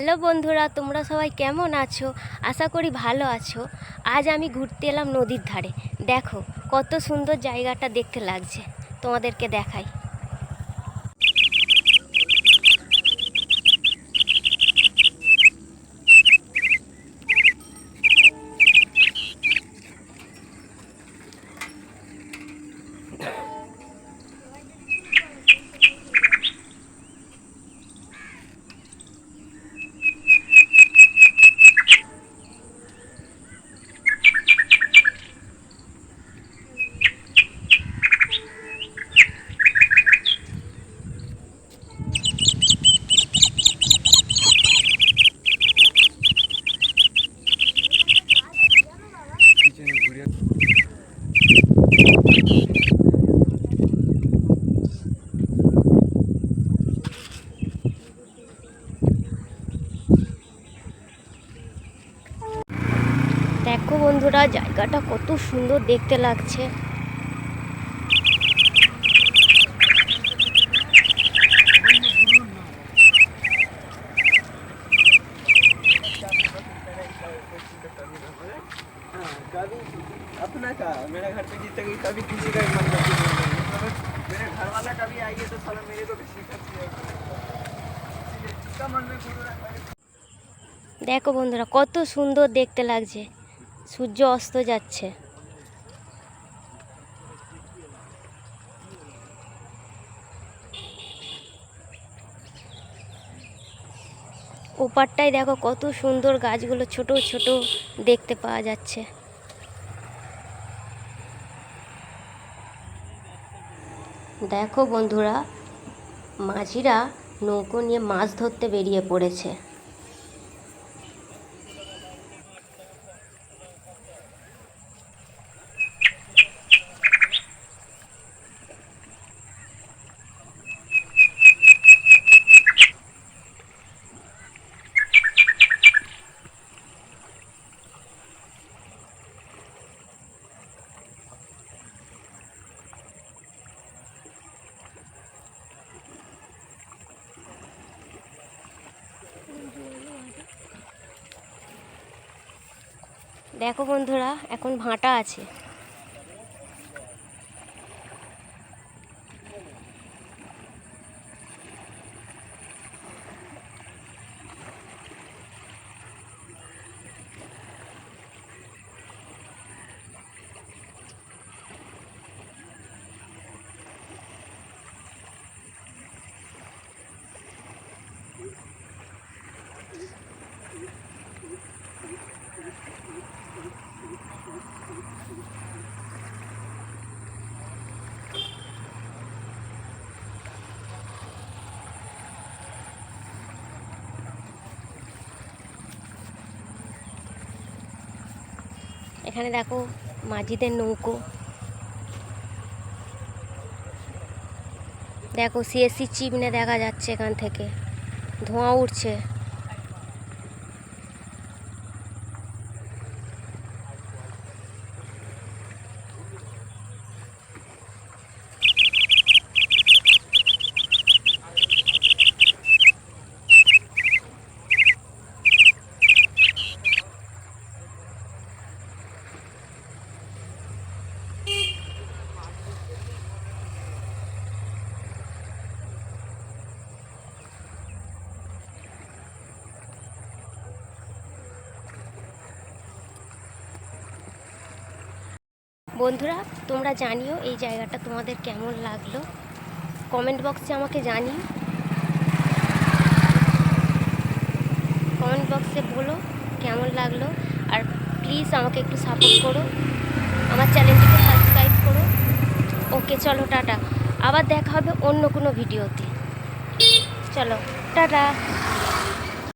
Hello বন্ধুরা, তোমরা সবাই কেমন আছো? আশা করি ভালো আছো। আজ আমি ঘুরতে এলাম নদীর ধারে। দেখো, কত সুন্দর জায়গাটা দেখতে লাগছে। তোমাদেরকে দেখাই। দেখো বন্ধুরা জায়গাটা কত সুন্দর দেখতে লাগছে। अपना का मेरा घर पे जीतेगी कभी किसी का भी मन नहीं है मेरे घर वाला कभी आएंगे तो साला मेरे को भी सिखा जिसका मन में गुरु रहता है দেখো বন্ধুরা কত সুন্দর দেখতে লাগছে সূর্য অস্ত যাচ্ছে ওপারটায় দেখো কত সুন্দর গাছগুলো ছোট ছোট দেখতে পাওয়া যাচ্ছে। দেখো বন্ধুরা, মাঝিরা নৌকো নিয়ে মাছ ধরতে বেরিয়ে পড়েছে। দেখো বন্ধুরা এখন ভাঁটা আছে। এখানে দেখো মাঝিদের নৌকো। দেখো সিএসসি চিমনে দেখা যাচ্ছে এখান থেকে। ধোঁয়া উঠছে। বন্ধুরা, তোমরা জানিও এই জায়গাটা তোমাদের কেমন লাগল? কমেন্ট বক্সে আমাকে জানিও। কমেন্ট বক্সে বলো কেমন লাগল, আর প্লিজ আমাকে একটু সাপোর্ট করো। আমার চ্যানেলটিকে সাবস্ক্রাইব করো। ওকে, চলো, টাটা। আবার দেখা হবে অন্য কোনো ভিডিওতে চলো, টাটা।